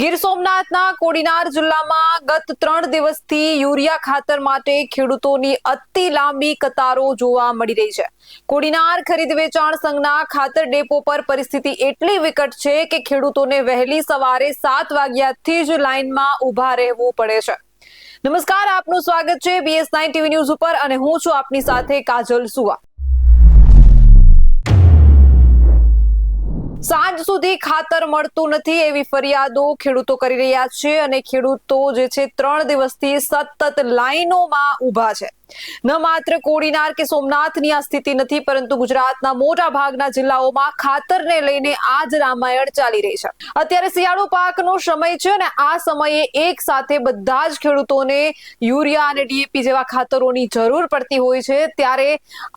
ગીર સોમનાથના કોડીનાર જિલ્લામાં ગત ત્રણ દિવસથી યુરિયા ખાતર માટે ખેડૂતોની અતિ લાંબી કતારો જોવા મળી રહી છે. કોડીનાર ખરીદ વેચાણ સંઘના ખાતર ડેપો પર પરિસ્થિતિ એટલી વિકટ છે કે ખેડૂતોને વહેલી સવારે સાત વાગ્યાથી જ લાઇનમાં ઊભા રહેવું પડે છે. નમસ્કાર, આપનું સ્વાગત છે બીએસ નાઇન ટીવી ન્યૂઝ ઉપર અને હું છું આપની સાથે કાજલ સુવા. સાંજ સુધી ખાતર મળતું નથી એવી ફરિયાદો ખેડૂતો કરી રહ્યા છે અને ખેડૂતો જે છે ત્રણ દિવસથી સતત લાઈનોમાં ઊભા છે. ન માત્ર કોડીનાર કે સોમનાથની આ સ્થિતિ નથી, પરંતુ ગુજરાતના મોટા ભાગના જિલ્લાઓમાં ખાતરને લઈને આ જ રામાયણ ચાલી રહી છે. અત્યારે શિયાળુ પાકનો સમય છે અને આ સમયે એક સાથે બધા જ ખેડૂતોને યુરિયા અને ડીએપી જેવા ખાતરોની જરૂર પડતી હોય છે. ત્યારે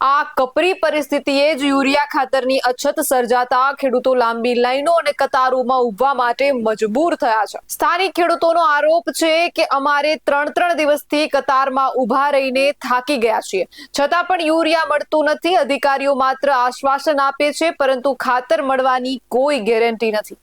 આ કપરી પરિસ્થિતિએ જ યુરિયા ખાતરની અછત સર્જાતા ખેડૂતો લાંબી લાઈનો અને કતારોમાં ઊભવા માટે મજબૂર થયા છે. સ્થાનિક ખેડૂતોનો આરોપ છે કે અમારે ત્રણ ત્રણ દિવસથી કતારમાં ઊભા રહીને થાકી ગયા છીએ. છતાં પણ યુરિયા મળતું નથી. અધિકારીઓ માત્ર આશ્વાસન આપે છે, પરંતુ ખાતર મળવાની કોઈ ગેરંટી નથી.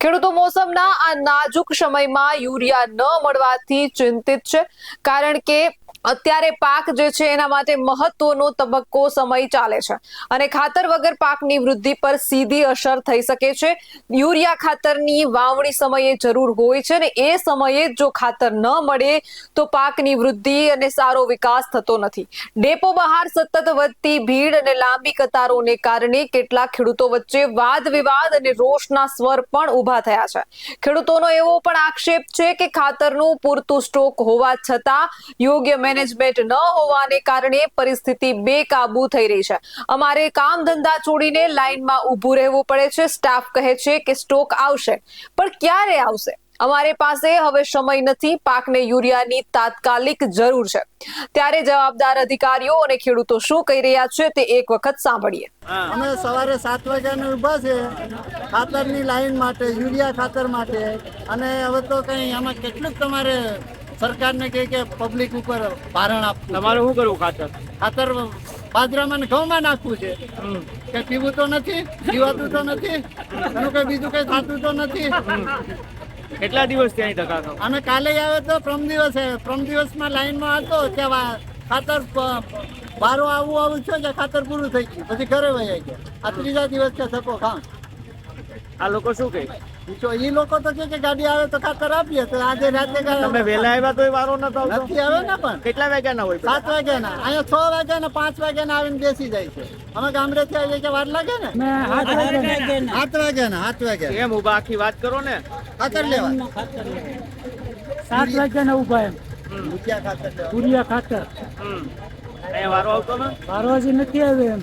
ખેડૂતો મોસમના આ નાજુક સમયમાં યુરિયા ન મળવાથી ચિંતિત છે, કારણ કે અત્યારે પાક જે છે એના માટે મહત્વનો તબક્કો સમય ચાલે છે. અને ખાતર વગર પાકની વૃદ્ધિ પર સીધી અસર થઈ શકે છે. યુરિયા ખાતરની વાવણી સમયે જરૂર હોય છે અને એ સમયે જો ખાતર ન મળે તો પાકની વૃદ્ધિ અને સારો વિકાસ થતો નથી. ડેપો બહાર સતત વધતી ભીડ અને લાંબી કતારોને કારણે કેટલાક ખેડૂતો વચ્ચે વાદ વિવાદ અને રોષના સ્વર પણ ઊભા થયા છે. ખેડૂતોનો એવો પણ આક્ષેપ છે કે ખાતરનું પૂરતું સ્ટોક હોવા છતાં યોગ્ય મેનેજમેન્ટ ન હોવાને કારણે પરિસ્થિતિ બેકાબુ થઈ રહી છે. અમારે કામ ધંધા છોડીને લાઈનમાં ઊભું રહેવું પડે છે. સ્ટાફ કહે છે કે સ્ટોક આવશે, પણ ક્યારે આવશે? અમારે પાસે હવે સમય નથી. પાકને યુરિયાની તાત્કાલિક જરૂર છે. ત્યારે જવાબદાર અધિકારીઓ અને ખેડૂતો શું કહી રહ્યા છે તે એક વખત સાંભળીએ. અમે સવારે સાત વાગ્યાને ઊભા છે, ખાતરની લાઈન માટે, યુરિયા ખાતર માટે. અને હવે તો કંઈ આમાં કેટલું તમારે સરકારને કહે કે પબ્લિક ઉપર ભારણ આપવું તમારે શું કરવું ખાતર? ખાતર બાજરામાં ને ઘઉંમાં નાખવું છે. કે પીવું તો નથી પીવાતું તો નથી એનું કઈ બીજું કઈ થતું તો નથી. કેટલા દિવસ ત્યાં ટકા અને કાલે આવ્યો તો પ્રમ દિવસ પ્રમ દિવસમાં લાઈનમાં હતો વા- ખાતર બારો આવું આવું છે કે ખાતર પૂરું થઈ ગયું. પછી ઘરે વહી ગયા. આ ત્રીજા દિવસ છે થકો ખામ આ લોકો શું કહે? એ લોકો તો કે કે ગાડી આવે તો ખાતર આપીએ તો આજે રાતે તમે વહેલા આવ્યા તો વારો નતો નથી આવે ને પણ. કેટલા વાગ્યાના હોય? સાત વાગ્યાના. અહીંયા છ વાગ્યાના પાંચ વાગ્યાના આવીને બેસી જાય છે. અમે ગામડેથી આવીએ કે વાર લાગે ને? સાત વાગ્યાના. સાત વાગ્યા એમ ઊભા આખી વાત કરો ને. ખાતર લેવા. સાત વાગ્યાના ઊભા એમ. રૂપિયા ખાતર પૂરિયા ખાતર. વારો આવતો ને? બાર વાગે નથી આવે એમ.